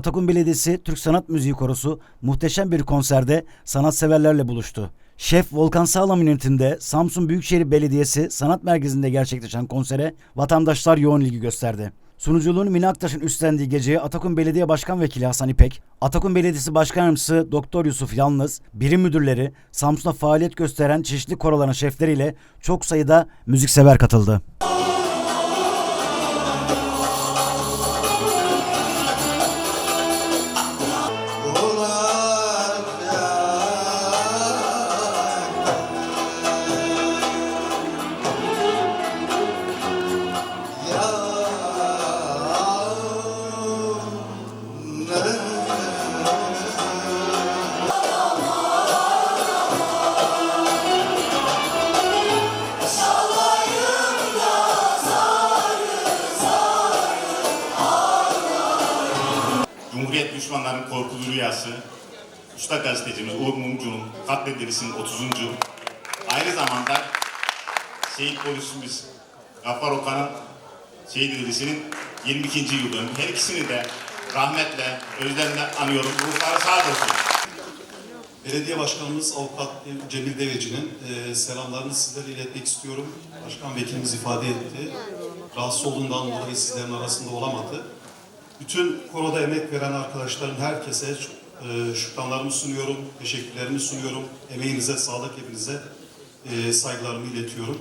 Atakum Belediyesi Türk Sanat Müziği Korosu muhteşem bir konserde sanatseverlerle buluştu. Şef Volkan Sağlam yönetiminde Samsun Büyükşehir Belediyesi Sanat Merkezi'nde gerçekleşen konsere vatandaşlar yoğun ilgi gösterdi. Sunuculuğunu Mine Aktaş'ın üstlendiği geceye Atakum Belediye Başkan Vekili Hasan İpek, Atakum Belediyesi Başkan Yardımcısı Doktor Yusuf Yalnız, birim müdürleri, Samsun'da faaliyet gösteren çeşitli koroların şefleriyle çok sayıda müziksever katıldı. Cumhuriyet düşmanlarının korkulu rüyası, usta gazetecimiz Uğur Mumcu'nun katledilmesinin 30. Aynı zamanda şehit polisimiz Gaffar Okan'ın şehit edilmesinin 22. yıl dönümü. Her ikisini de rahmetle, özlemle anıyorum. Ruhları sağ olsun. Belediye Başkanımız Avukat Cemil Deveci'nin e, selamlarını sizlere iletmek istiyorum. Başkan Vekilimiz ifade etti. Rahatsız olduğundan dolayı sizlerin arasında olamadı. Bütün koroda emek veren arkadaşlarım herkese e, şükranlarımı sunuyorum, teşekkürlerimi sunuyorum. Emeğinize, sağlık hepinize e, saygılarımı iletiyorum.